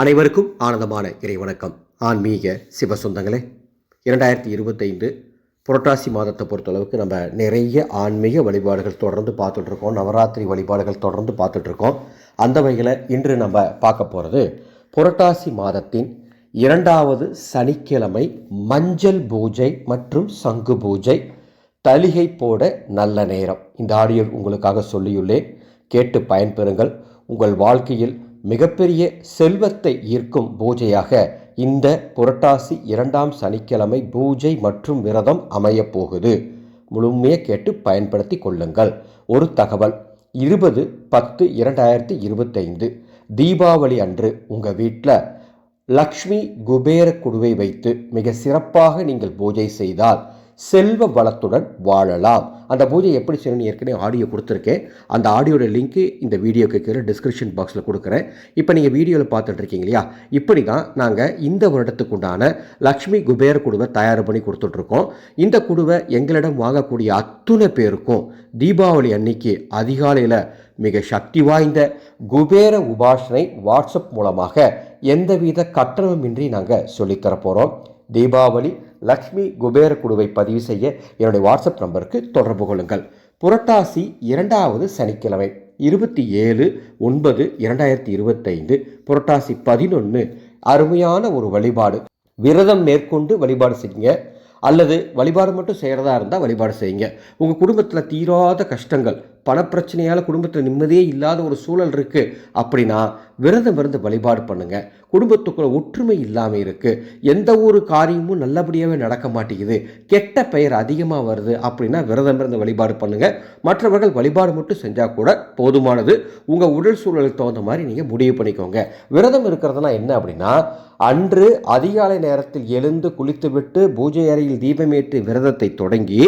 அனைவருக்கும் ஆனந்தமான இறை வணக்கம். ஆன்மீக சிவசொந்தங்களே இரண்டாயிரத்தி இருபத்தைந்து புரட்டாசி மாதத்தை பொறுத்தளவுக்கு நம்ம நிறைய ஆன்மீக வழிபாடுகள் தொடர்ந்து பார்த்துட்ருக்கோம் நவராத்திரி வழிபாடுகள் தொடர்ந்து பார்த்துட்ருக்கோம். அந்த வகையில் இன்று நம்ம பார்க்க போகிறது புரட்டாசி மாதத்தின் இரண்டாவது சனிக்கிழமை மஞ்சள் பூஜை மற்றும் சங்கு பூஜை. தலிகை போட நல்ல நேரம். இந்த ஆடியோ உங்களுக்காக சொல்லியுள்ளேன். கேட்டு பயன்பெறுங்கள். உங்கள் வாழ்க்கையில் மிகப்பெரிய செல்வத்தை ஈர்க்கும் பூஜையாக இந்த புரட்டாசி இரண்டாம் சனிக்கிழமை பூஜை மற்றும் விரதம் அமையப் போகுது. முழுமையாக கேட்டு பயன்படுத்தி கொள்ளுங்கள். ஒரு தகவல். இருபது பத்து இரண்டாயிரத்தி இருபத்தைந்து. தீபாவளி அன்று உங்கள் வீட்டில் லக்ஷ்மி குபேர குடுவை வைத்து மிக சிறப்பாக நீங்கள் பூஜை செய்தால் செல்வ வளத்துடன் வாழலாம். அந்த பூஜை எப்படி செய்யணும்னு ஏற்கனவே ஆடியோ கொடுத்துருக்கேன். அந்த ஆடியோட லிங்க்கு இந்த வீடியோக்கு கீழே டிஸ்கிரிப்ஷன் பாக்ஸில் கொடுக்குறேன். இப்போ நீங்கள் வீடியோவில் பார்த்துட்டு இருக்கீங்க இல்லையா? இப்படி தான் நாங்கள் இந்த வருடத்துக்கு உண்டான லக்ஷ்மி குபேர குடுவை தயார் பண்ணி கொடுத்துட்ருக்கோம் இந்த குடுவை எங்களிடம் வாங்கக்கூடிய அத்துணை பேருக்கும் தீபாவளி அன்னைக்கு அதிகாலையில் மிக சக்தி வாய்ந்த குபேர உபாசனை வாட்ஸ்அப் மூலமாக எந்தவித கட்டணமின்றி நாங்கள் சொல்லித்தர போகிறோம் தீபாவளி லக்ஷ்மி குபேர குழுவை பதிவு செய்ய என்னுடைய வாட்ஸ்அப் நம்பருக்கு தொடர்பு கொள்ளுங்கள். புரட்டாசி இரண்டாவது சனிக்கிழமை இருபத்தி ஏழு ஒன்பது இரண்டாயிரத்தி இருபத்தைந்து புரட்டாசி பதினொன்று அருமையான ஒரு வழிபாடு. விரதம் மேற்கொண்டு வழிபாடு செய்யுங்க. அல்லது வழிபாடு மட்டும் செய்கிறதா இருந்தால் வழிபாடு செய்யுங்க. உங்கள் குடும்பத்தில் தீராத கஷ்டங்கள் பணப்பிரச்சனையால் குடும்பத்தில் நிம்மதியே இல்லாத ஒரு சூழல் இருக்குது அப்படின்னா விரதம் இருந்து வழிபாடு பண்ணுங்கள் குடும்பத்துக்குள்ள ஒற்றுமை இல்லாமல் இருக்குது எந்த ஒரு காரியமும் நல்லபடியாகவே நடக்க மாட்டேங்குது. கெட்ட பெயர் அதிகமாக வருது அப்படின்னா விரதம் இருந்து வழிபாடு பண்ணுங்கள் மற்றவர்கள் வழிபாடு மட்டும் செஞ்சால் கூட போதுமானது. உங்கள் உடல் சூழலுக்கு தகுந்த மாதிரி நீங்கள் முடிவு பண்ணிக்கோங்க. விரதம் இருக்கிறதுனா என்ன அப்படின்னா அன்று அதிகாலை நேரத்தில் எழுந்து குளித்துவிட்டு பூஜை அறையில் தீபமேற்றி விரதத்தை தொடங்கி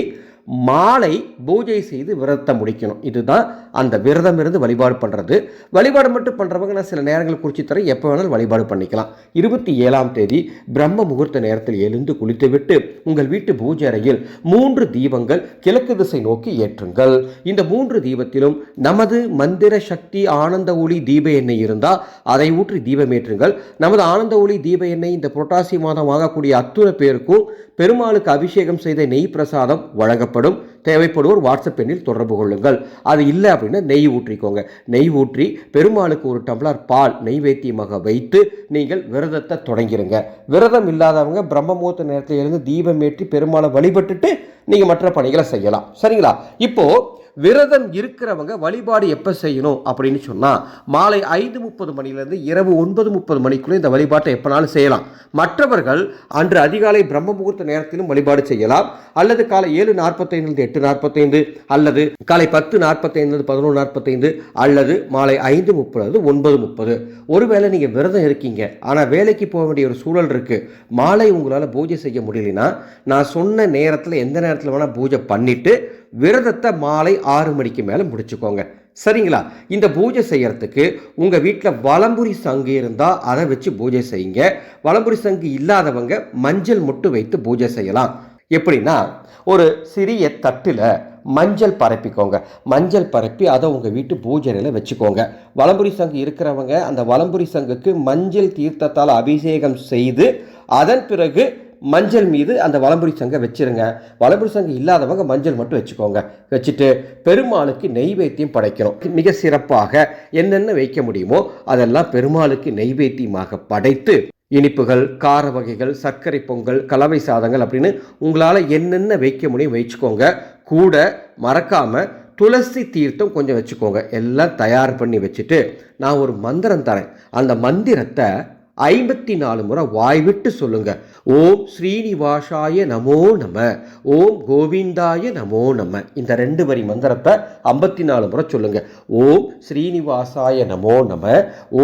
மாலை பூஜை செய்து விரதத்தை முடிக்கணும். இதுதான் அந்த விரதம் இருந்து வழிபாடு பண்ணுறது வழிபாடு மட்டும் பண்ணுறவங்க நான் சில நேரங்கள் குறித்து தரேன். எப்போ வேணாலும் வழிபாடு பண்ணிக்கலாம். இருபத்தி ஏழாம் தேதி பிரம்ம முகூர்த்த நேரத்தில் எழுந்து குளித்துவிட்டு உங்கள் வீட்டு பூஜை அறையில் மூன்று தீபங்கள் கிழக்கு திசை நோக்கி ஏற்றுங்கள். இந்த மூன்று தீபத்திலும் நமது மந்திர சக்தி ஆனந்த ஒளி தீப எண்ணெய் இருந்தால் அதை ஊற்றி தீபமேற்றுங்கள் நமது ஆனந்த ஒளி தீப எண்ணெய் இந்த புரட்டாசி மாதம் வாங்கக்கூடிய அத்துணை பேருக்கும் பெருமாளுக்கு அபிஷேகம் செய்த நெய் பிரசாதம் வழங்கப்படும். தேவைப்படுவோர் வாட்ஸ்அப் எண்ணில் தொடர்பு கொள்ளுங்கள். அது இல்லை அப்படின்னா நெய் ஊற்றிக்கோங்க. நெய் ஊற்றி பெருமாளுக்கு ஒரு டம்ளர் பால் நெய்வேத்தியமாக வைத்து நீங்கள் விரதத்தை தொடங்கிருங்க. விரதம் இல்லாதவங்க பிரம்மமூர்த்த நேரத்தில் இருந்து தீபம் ஏற்றி பெருமாளை வழிபட்டுட்டு நீங்கள் மற்ற பணிகளை செய்யலாம். சரிங்களா? இப்போது விரதம் இருக்கிறவங்க வழிபாடு எப்போ செய்யணும் அப்படின்னு சொன்னால் மாலை ஐந்து முப்பது மணிலேருந்து இரவு ஒன்பது முப்பது மணிக்குள்ளே இந்த வழிபாட்டை எப்போனாலும் செய்யலாம். மற்றவர்கள் அன்று அதிகாலை பிரம்ம முகூர்த்த நேரத்திலும் வழிபாடு செய்யலாம். அல்லது காலை ஏழு நாற்பத்தைந்துலேருந்து எட்டு நாற்பத்தைந்து அல்லது காலை பத்து நாற்பத்தைந்து பதினொன்று நாற்பத்தைந்து அல்லது மாலை ஐந்து முப்பது ஒன்பது முப்பது. ஒருவேளை நீங்கள் விரதம் இருக்கீங்க ஆனால் வேலைக்கு போக வேண்டிய ஒரு சூழல் இருக்குது மாலை உங்களால் பூஜை செய்ய முடியலனா நான் சொன்ன நேரத்தில் எந்த நேரத்தில் வேணால் பூஜை பண்ணிவிட்டு விரதத்தை மாலை ஆறு மணிக்கு மேலே முடிச்சுக்கோங்க. சரிங்களா? இந்த பூஜை செய்யறதுக்கு உங்கள் வீட்டில் வலம்புரி சங்கு இருந்தால் அதை வச்சு பூஜை செய்யுங்க. வலம்புரி சங்கு இல்லாதவங்க மஞ்சள் முட்டு வைத்து பூஜை செய்யலாம். எப்படின்னா ஒரு சிறிய தட்டில் மஞ்சள் பரப்பிக்கோங்க. மஞ்சள் பரப்பி அதை உங்கள் வீட்டு பூஜையில் வச்சுக்கோங்க. வலம்புரி சங்கு இருக்கிறவங்க அந்த வலம்புரி சங்குக்கு மஞ்சள் தீர்த்தத்தால் அபிஷேகம் செய்து அதன் பிறகு மஞ்சள் மீது அந்த வலம்புரி சங்கை வச்சிருங்க. வலம்புரி சங்கு இல்லாதவங்க மஞ்சள் மட்டும் வச்சுக்கோங்க. வச்சுட்டு பெருமாளுக்கு நெய்வேத்தியம் படைக்கணும் மிக சிறப்பாக என்னென்ன வைக்க முடியுமோ அதெல்லாம் பெருமாளுக்கு நெய்வேத்தியமாக படைத்து இனிப்புகள் கார வகைகள் சர்க்கரை பொங்கல் கலவை சாதங்கள் அப்படின்னு உங்களால் என்னென்ன வைக்க முடியும் வச்சுக்கோங்க. கூட மறக்காமல் துளசி தீர்த்தம் கொஞ்சம் வச்சுக்கோங்க. எல்லாம் தயார் பண்ணி வச்சுட்டு நான் ஒரு மந்திரம் தரேன். அந்த மந்திரத்தை ஐம்பத்தி நாலு முறை வாய்விட்டு சொல்லுங்க. ஓம் ஸ்ரீனிவாசாய நமோ நம ஓம் கோவிந்தாய நமோ நம. இந்த ரெண்டு வரி மந்திரத்தை ஐம்பத்தி நாலு முறை சொல்லுங்க. ஓம் ஸ்ரீனிவாசாய நமோ நம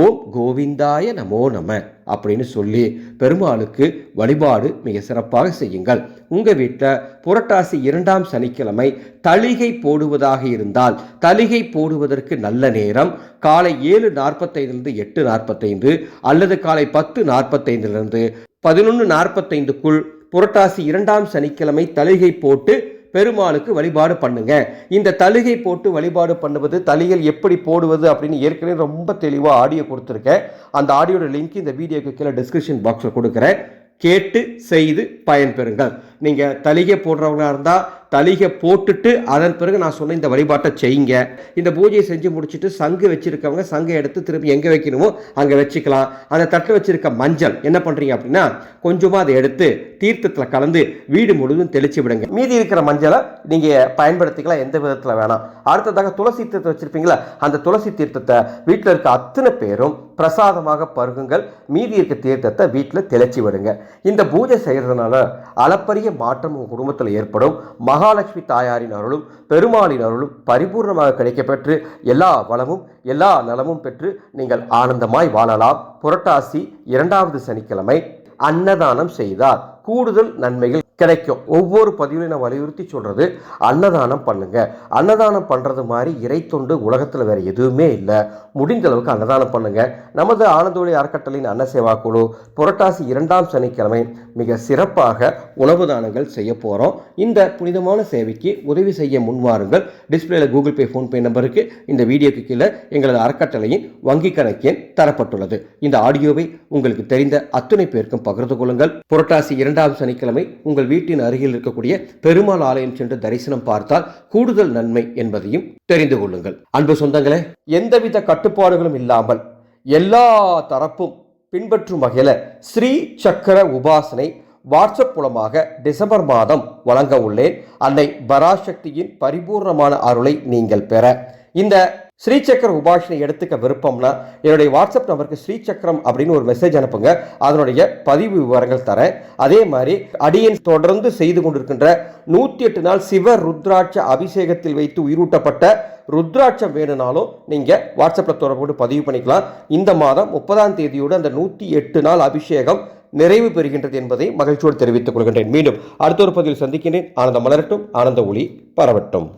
ஓம் கோவிந்தாய நமோ நம. அப்படின்னு சொல்லி பெருமாளுக்கு வழிபாடு மிக சிறப்பாக செய்யுங்கள். உங்கள் வீட்டில் புரட்டாசி இரண்டாம் சனிக்கிழமை தளிகை போடுவதாக இருந்தால் தளிகை போடுவதற்கு நல்ல நேரம் காலை ஏழு நாற்பத்தைந்துலேருந்து எட்டு நாற்பத்தைந்து அல்லது காலை பத்து நாற்பத்தைந்துலேருந்து பதினொன்று நாற்பத்தைந்துக்குள் புரட்டாசி இரண்டாம் சனிக்கிழமை தளிகை போட்டு பெருமாளுக்கு வழிபாடு பண்ணுங்க. இந்த தழுகை போட்டு வழிபாடு பண்ணுவது தலிகள் எப்படி போடுவது அப்படின்னு ஏற்கனவே ரொம்ப தெளிவாக ஆடியோ கொடுத்துருக்கேன். அந்த ஆடியோட லிங்க் இந்த வீடியோக்கு கீழே டிஸ்கிரிப்ஷன் பாக்ஸில் கொடுக்குறேன். கேட்டு செய்து பயன்பெறுங்கள். நீங்கள் தலிகை போடுறவங்களா இருந்தால் தலிகை போட்டுட்டு அதன் பிறகு நான் சொன்ன இந்த வழிபாட்டை செய்யுங்க. இந்த பூஜையை செஞ்சு முடிச்சுட்டு சங்கு வச்சுருக்கவங்க சங்கை எடுத்து திருப்பி எங்கே வைக்கணுமோ அங்கே வச்சுக்கலாம். அந்த தட்டில் வச்சுருக்க மஞ்சள் என்ன பண்ணுறீங்க அப்படின்னா கொஞ்சமாக அதை எடுத்து தீர்த்தத்தில் கலந்து வீடு முழுவதும் தெளித்து விடுங்க. மீதி இருக்கிற மஞ்சளை நீங்கள் பயன்படுத்திக்கலாம் எந்த விதத்தில் வேணாம். அடுத்ததாக துளசி தீர்த்தத்தை வச்சுருப்பீங்களா அந்த துளசி தீர்த்தத்தை வீட்டில் இருக்க அத்தனை பேரும் பிரசாதமாக பருகுங்கள். மீதி இருக்க தீர்த்தத்தை வீட்டில் தெளிச்சு விடுங்க. இந்த பூஜை செய்கிறதுனால அளப்பரிய மாற்றம் உங்கள் குடும்பத்தில் ஏற்படும். மகாலட்சுமி தாயாரின் அருளும் பெருமாளின் அருளும் பரிபூர்ணமாக கிடைக்கப்பெற்று எல்லா வளமும் எல்லா நலமும் பெற்று நீங்கள் ஆனந்தமாய் வாழலாம். புரட்டாசி இரண்டாவது சனிக்கிழமை அன்னதானம் செய்தார். கூடுதல் நன்மைகள் கிடைக்கும். ஒவ்வொரு பதிவிலும் நான் வலியுறுத்தி சொல்கிறது அன்னதானம் பண்ணுங்கள் அன்னதானம் பண்ணுறது மாதிரி இறை தொண்டு உலகத்தில் வேறு எதுவுமே இல்லை. முடிந்த அளவுக்கு அன்னதானம் பண்ணுங்கள் நமது ஆனந்தோழி அறக்கட்டளையின் அன்ன சேவா குழு புரட்டாசி இரண்டாம் சனிக்கிழமை மிக சிறப்பாக உணவு தானங்கள் செய்ய போகிறோம் இந்த புனிதமான சேவைக்கு உதவி செய்ய முன்வாருங்கள் டிஸ்பிளேல கூகுள் பே ஃபோன்பே நம்பருக்கு இந்த வீடியோக்கு கீழே எங்களது அறக்கட்டளையின் வங்கி கணக்கெண் தரப்பட்டுள்ளது. இந்த ஆடியோவை உங்களுக்கு தெரிந்த அத்துணை பேருக்கும் பகிர்ந்து கொள்ளுங்கள். புரட்டாசி இரண்டாம் சனிக்கிழமை உங்கள் வீட்டின் அருகில் இருக்கக்கூடிய பெருமாள் ஆலயம் சென்று தரிசனம் பார்த்தால் கூடுதல் நன்மை என்பதையும் தெரிந்து கொள்ளுங்கள். அன்பு சொந்தங்களே எந்தவித கட்டுப்பாடுகளும் இல்லாமல் எல்லா தரப்பும் பின்பற்றும் வகையில் ஸ்ரீ சக்கர உபாசனை வாட்ஸ்அப் மூலமாக டிசம்பர் மாதம் வழங்க உள்ளேன். அன்னை பராசக்தியின் பரிபூர்ணமான அருளை நீங்கள் பெற. இந்த ஸ்ரீசக்கர உபாஷனை எடுத்துக்க விருப்பம்னா என்னுடைய வாட்ஸ்அப் நம்பருக்கு ஸ்ரீசக்கரம் அப்படின்னு ஒரு மெசேஜ் அனுப்புங்க. அதனுடைய பதிவு விவரங்கள் தரேன். அதே மாதிரி அடியன் தொடர்ந்து செய்து கொண்டிருக்கின்ற நூற்றி எட்டு நாள் சிவ ருத்ராட்ச அபிஷேகத்தில் வைத்து உயிரூட்டப்பட்ட ருத்ராட்சம் வேணும்னாலும் நீங்கள் வாட்ஸ்அப்பில் தொடர்பு பதிவு பண்ணிக்கலாம். இந்த மாதம் முப்பதாம் தேதியோடு அந்த நூற்றி எட்டு நாள் அபிஷேகம் நிறைவு பெறுகின்றது என்பதை மகிழ்ச்சியோடு தெரிவித்துக் கொள்கின்றேன். மீண்டும் அடுத்த ஒரு பதிவில் சந்திக்கின்றேன். ஆனந்த மலரட்டும். ஆனந்த ஒளி பரவட்டும்.